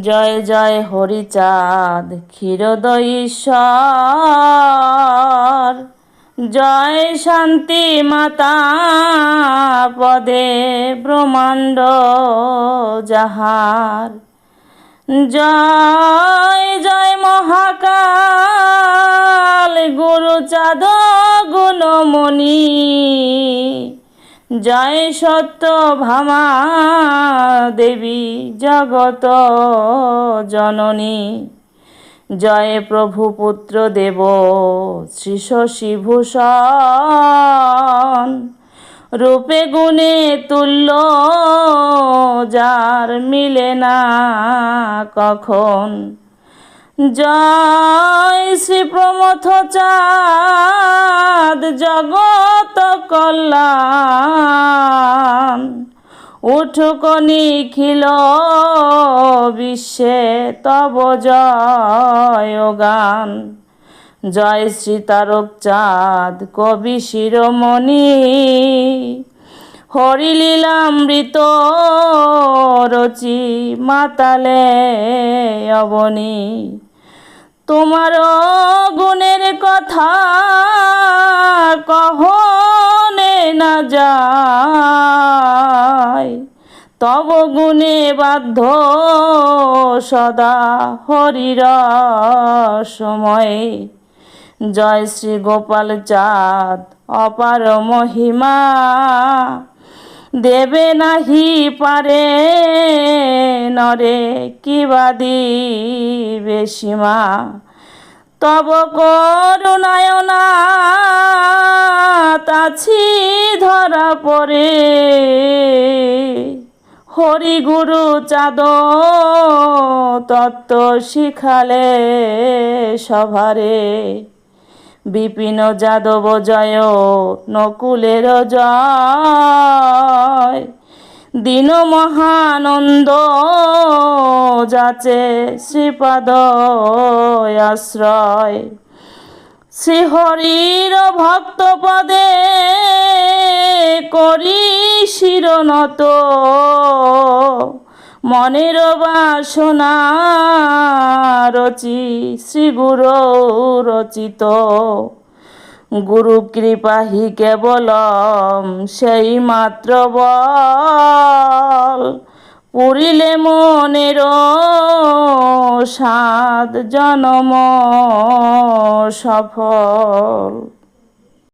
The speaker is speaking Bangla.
জয় জয় হরিচাঁদ ক্ষীরোদয় ঈশ্বর জয় শান্তি মাতা, পদে ব্রহ্মাণ্ড যাহার। জয় জয় মহাকাল, গুরু চাঁদ গুণমণি জয় সত্য ভামা দেবী জগত জননী। জয় প্রভু পুত্র দেব শ্রী শশী ভূষণ রূপে গুণে তুল্য যার মিলে না কখন। জয় শ্রী প্রমথ চাঁদ জগত কল্যাণ। উঠুক নিখিল বিশ্বে, তব জয় গান। জয় শ্রী তারক চাঁদ কবি শিরোমণি। হরিলীলামৃত রচি মাতালে অবনী। তোমার গুণের কথা কহনে তব গুণে বাধ্য সদা হরির সময়ে। জয় শ্রী গোপাল চাঁদ, অপার মহিমা। দেবে নাহি পারে নরে কিবা দিবে সীমা? তব করুণায়না তাছি ধরা পড়ে। হরি গুরু চাঁদ তত্ত্ব শিখালে সভারে। বিপিন যাদব জয়, নকুলের জয়। দিন মহানন্দ যাচে শ্রীপাদ আশ্রয় শ্রীহরির ভক্ত পদে করি শিরনত। মনের বাসনা রচি শ্রী গুরু রচিত। গুরু কৃপাহি কেবল সেই মাত্র বল, পুরিলে মনের সাত জনম সফল।